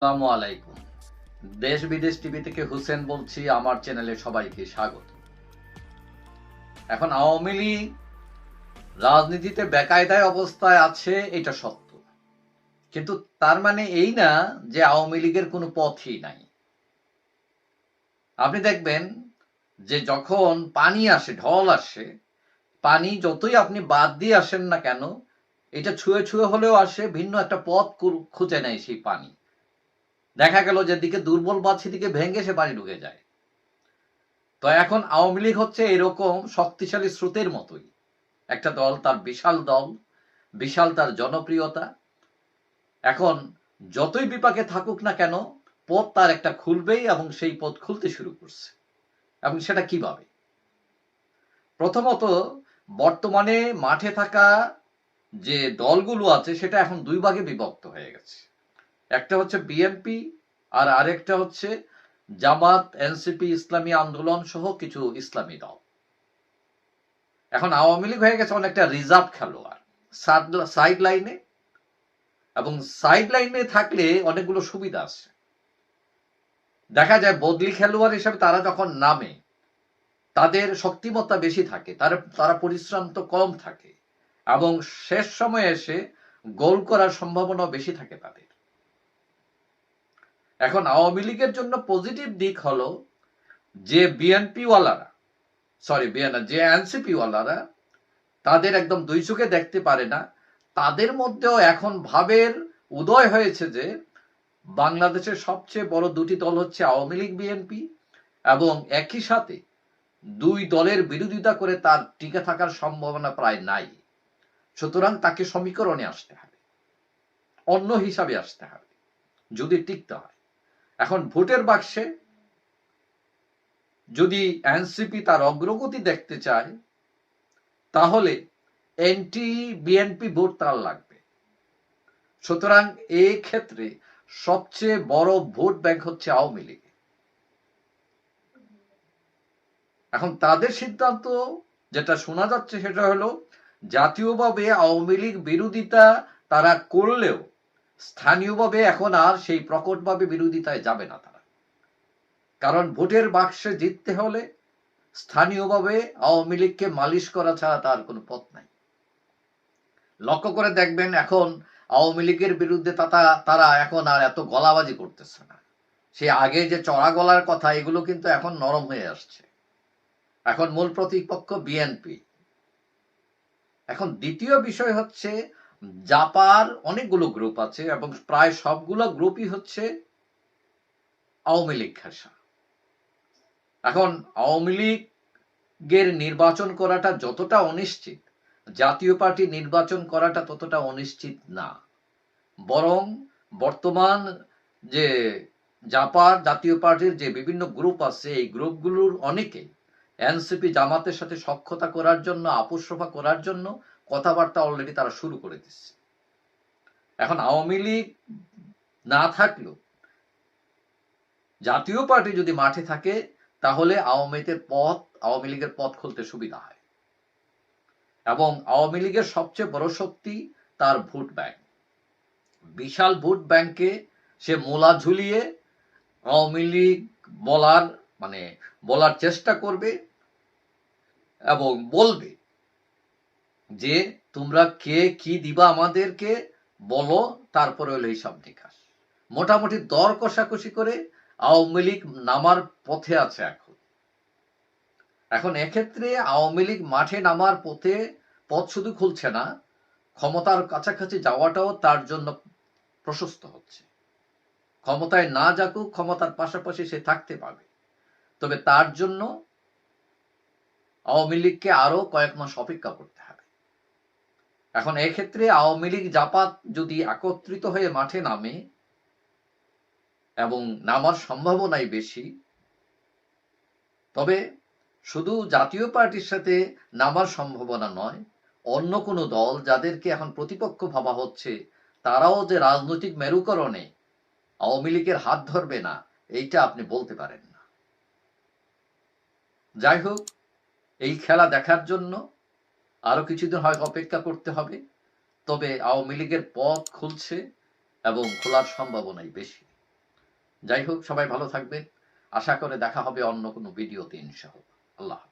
আসসালামু আলাইকুম। দেশ বিদেশ টিভি থেকে হুসেন বলছি, আমার চ্যানেলে সবাইকে স্বাগত। এখন আওয়ামী লীগ রাজনীতিতে বেকায়দায় অবস্থায় আছে, এটা সত্য। কিন্তু তার মানে এই না যে আওয়ামী লীগের কোনো পথই নাই। আপনি দেখবেন যে যখন পানি আসে, ঢল আসে, পানি যতই আপনি বাদ দিয়ে আসেন না কেন, এটা ছুঁয়ে ছুঁয়ে হলেও আসে, ভিন্ন একটা পথ খুঁজে নেয় সেই পানি। দেখা গেল যে দিকে দুর্বল বা সেদিকে ভেঙে সে পানি ঢুকে যায়। তো এখন আওয়ামী লীগ হচ্ছে এরকম শক্তিশালী স্রোতের মতোই। একটা দল তার বিশাল দল, বিশাল তার জনপ্রিয়তা। এখন যতই বিপাকে থাকুক না কেন, পথ তার একটা খুলবেই এবং সেই পথ খুলতে শুরু করছে। এবং সেটা কীভাবে? প্রথমত, বর্তমানে মাঠে থাকা যে দলগুলো আছে, সেটা এখন দুই ভাগে বিভক্ত হয়ে গেছে। একটা হচ্ছে বিএনপি আর আরেকটা হচ্ছে জামাত এনসিপি ইসলামী আন্দোলন সহ কিছু ইসলামী দল। এখন আওয়ামী লীগ হয়ে গেছে অনেকটা রিজার্ভ খেলোয়াড়। সাইড লাইনে এবং সাইড লাইনে থাকলে অনেকগুলো সুবিধা আছে। দেখা যায় বদলি খেলোয়াড় হিসেবে তারা যখন নামে, তাদের শক্তিমত্তা বেশি থাকে, তারা তারা পরিশ্রম তো কম থাকে এবং শেষ সময়ে এসে গোল করার সম্ভাবনা বেশি থাকে তাদের। এখন আওয়ামী লীগের জন্য পজিটিভ দিক হলো যে বিএনপি ওয়ালারা সরি বিএন যে এনসিপি ওয়ালারা তাদের একদম দুই চোখে দেখতে পারে না। তাদের মধ্যেও এখন ভাবের উদয় হয়েছে যে বাংলাদেশের সবচেয়ে বড় দুটি দল হচ্ছে আওয়ামী লীগ বিএনপি এবং একই সাথে দুই দলের বিরোধিতা করে তার টিকে থাকার সম্ভাবনা প্রায় নাই। সুতরাং তাকে সমীকরণে আসতে হবে, অন্য হিসাবে আসতে হবে, যদি টিকতে হয়। এখন ভোটের বাক্সে যদি এনসিপি তার অগ্রগতি দেখতে চায়, তাহলে এনটি, বিএনপি ভোট তার লাগবে। সুতরাং এই ক্ষেত্রে সবচেয়ে বড় ভোট ব্যাংক হচ্ছে আওয়ামী লীগ। এখন তাদের সিদ্ধান্ত যেটা শোনা যাচ্ছে সেটা হলো, জাতীয়ভাবে আওয়ামী লীগ বিরোধিতা তারা করলেও স্থানীয়ভাবে এখন আর সেই প্রকটভাবে বিরোধিতায় যাবে না তারা। কারণ ভোটের বাক্সে জিততে হলে স্থানীয়ভাবে আওয়ামী লীগকে মালিশ করা ছাড়া তার কোনো পথ নাই। লক্ষ্য করে দেখবেন এখন আওয়ামী লীগের বিরুদ্ধে তারা এখন আর এত গলাবাজি করতেছে না। সে আগে যে চড়া গলার কথা, এগুলো কিন্তু এখন নরম হয়ে আসছে। এখন মূল প্রতিপক্ষ বিএনপি। এখন দ্বিতীয় বিষয় হচ্ছে জাপার অনেকগুলো গ্রুপ আছে এবং প্রায় সবগুলো গ্রুপই হচ্ছে আওয়ামী লীগ ঘেঁষা এখন আওয়ামী লীগের নির্বাচন করাটা যতটা অনিশ্চিত, জাতীয় পার্টি নির্বাচন করাটা ততটা অনিশ্চিত না। বরং বর্তমান যে জাপার জাতীয় পার্টির যে বিভিন্ন গ্রুপ আছে, এই গ্রুপগুলোর অনেকে এনসিপি জামাতের সাথে সক্ষতা করার জন্য, আপোষ সভা করার জন্য কথাবার্তা অলরেডি তারা শুরু করে দিচ্ছে। এখন আওয়ামী লীগ না থাকলেও জাতীয় পার্টি যদি মাঠে থাকে, তাহলে আওয়ামীদের পথ, আওয়ামী লীগের পথ খুলতে সুবিধা হয়। এবং আওয়ামী লীগের সবচেয়ে বড় শক্তি তার ভোট ব্যাংক। বিশাল ভোট ব্যাংকে সে মোলা ঝুলিয়ে আওয়ামী লীগ বলার মানে বলার চেষ্টা করবে এবং বলবে যে তোমরা কে কি দিবা আমাদেরকে, বলো, তারপরে হলো হিসাব নিকাশ। মোটামুটি দর কষাকষি করে আওয়ামী লীগ নামার পথে আছে এখন। এখন এক্ষেত্রে আওয়ামী লীগ মাঠে নামার পথে পথ শুধু খুলছে না, ক্ষমতার কাছাকাছি যাওয়াটাও তার জন্য প্রশস্ত হচ্ছে। ক্ষমতায় না যাকুক, ক্ষমতার পাশাপাশি সে থাকতে পারবে। তবে তার জন্য আওয়ামী লীগকে আরও কয়েক মাস অপেক্ষা করতে এখন এক্ষেত্রে আওয়ামী লীগ জাপাত যদি একত্রিত হয়ে মাঠে নামে এবং নামার সম্ভাবনাই বেশি, তবে শুধু জাতীয় পার্টির সাথে নামার সম্ভাবনা নয়, অন্য কোনো দল যাদেরকে এখন প্রতিপক্ষ ভাবা হচ্ছে, তারাও যে রাজনৈতিক মেরুকরণে আওয়ামী লীগের হাত ধরবে না, এইটা আপনি বলতে পারেন না। যাই হোক, এই খেলা দেখার জন্য আরও কিছুদিন হয় অপেক্ষা করতে হবে, তবে আওয়ামী লীগের পথ খুলছে এবং খোলার সম্ভাবনাই বেশি। যাই হোক, সবাই ভালো থাকবেন। আশা করে দেখা হবে অন্য কোনো ভিডিওতে ইনশাআল্লাহ। আল্লাহ।